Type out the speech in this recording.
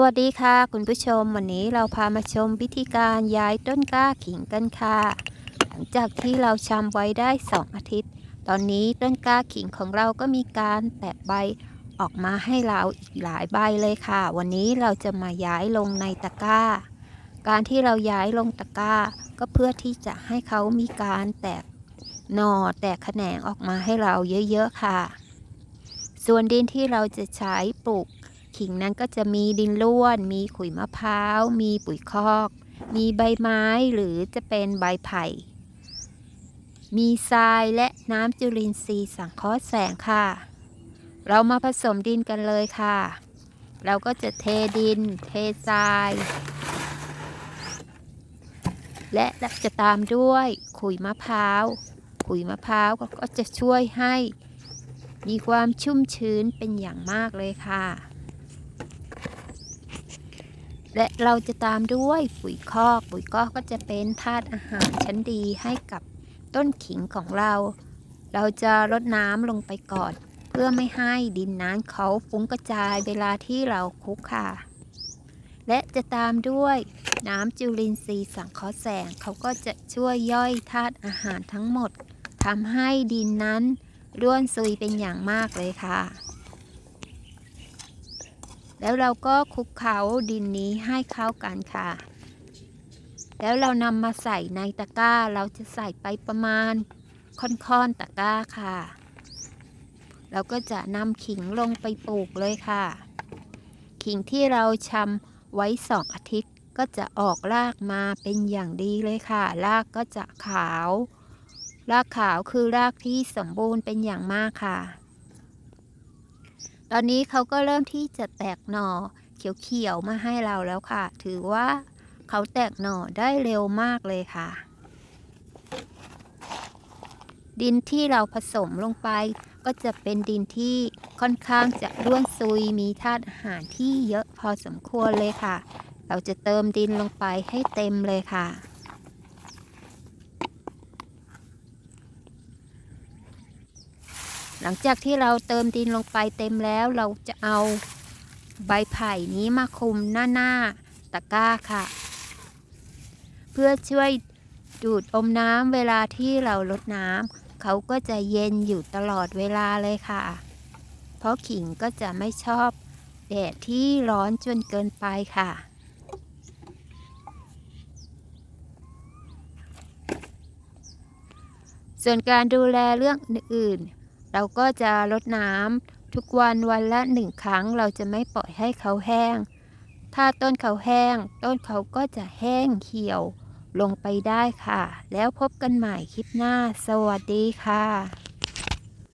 วัสดีค่ะคุณผู้ชมวันนี้เราพามาชมวิธีการย้ายต้นกล้าขิงกันค่ะ หลังจากที่เราชำไว้ได้ 2 อาทิตย์ ตอนนี้ต้นกล้าขิงของเราก็มีการแตกใบออกมาให้เราอีกหลายใบเลยค่ะ วันนี้เราจะมาย้ายลงในตะกร้า การที่เราย้ายลงตะกร้า ก็เพื่อที่จะให้เขามีการแตกหน่อแตกแขนงออกมาให้เราเยอะๆค่ะ ส่วนดินที่เราจะใช้ปลูก ขิงนั้นก็จะมีดินร่วน มีขุยมะพร้าว มีปุ๋ยคอก มีใบไม้หรือจะเป็นใบไผ่ มีทรายและน้ำจุลินทรีย์สังเคราะห์แสงค่ะ เรามาผสมดินกันเลยค่ะ เราก็จะเทดิน เททราย และจะตามด้วยขุยมะพร้าว ขุยมะพร้าวก็จะช่วยให้มีความชุ่มชื้นเป็นอย่างมากเลยค่ะ และเราจะตามด้วยปุ๋ยคอก ปุ๋ยคอกก็จะเป็นธาตุอาหารชั้นดีให้กับต้นขิงของเรา เราจะรดน้ำลงไปก่อน เพื่อไม่ให้ดินนั้นเขาฟุ้งกระจายเวลาที่เราคุกค่ะ และจะตามด้วยน้ำจุลินทรีย์สังเคราะห์แสง เขาก็จะช่วยย่อยธาตุอาหารทั้งหมดทำให้ดินนั้นร่วนซุยเป็นอย่างมากเลยค่ะ แล้วเราก็คลุกเคล้าดินนี้ให้เข้ากันค่ะ แล้วเรานำมาใส่ในตะกร้า เราจะใส่ไปประมาณค่อนๆตะกร้าค่ะ เราก็จะนำขิงลงไปปลูกเลยค่ะ ขิงที่เราชำไว้สองอาทิตย์ก็จะออกรากมาเป็นอย่างดีเลยค่ะ รากก็จะขาว รากขาวคือรากที่สมบูรณ์เป็นอย่างมากค่ะ ตอนนี้เขาก็เริ่มที่จะแตกหน่อเขียวๆมาให้เราแล้วค่ะ ถือว่าเขาแตกหน่อได้เร็วมากเลยค่ะ ดินที่เราผสมลงไป ก็จะเป็นดินที่ค่อนข้างจะร่วนซุยมีธาตุอาหารที่เยอะพอสมควรเลยค่ะ เราจะเติมดินลงไปให้เต็มเลยค่ะ หลังจากที่เราเติมดินลงไปเต็มแล้วเราจะเอาใบไผ่นี้มาคลุมหน้าหน้าตะกร้าค่ะ เพื่อช่วยดูดอมน้ำเวลาที่เราลดน้ำเขาก็จะเย็นอยู่ตลอดเวลาเลยค่ะ เพราะขิงก็จะไม่ชอบแดดที่ร้อนจนเกินไปค่ะส่วนการดูแลเรื่องอื่น เราก็จะลดน้ำทุกวันวันละหนึ่งครั้ง เราจะไม่ปล่อยให้เขาแห้ง ถ้าต้นเขาแห้ง ต้นเขาก็จะแห้งเขียวลงไปได้ค่ะ แล้วพบกันใหม่คลิปหน้า สวัสดีค่ะ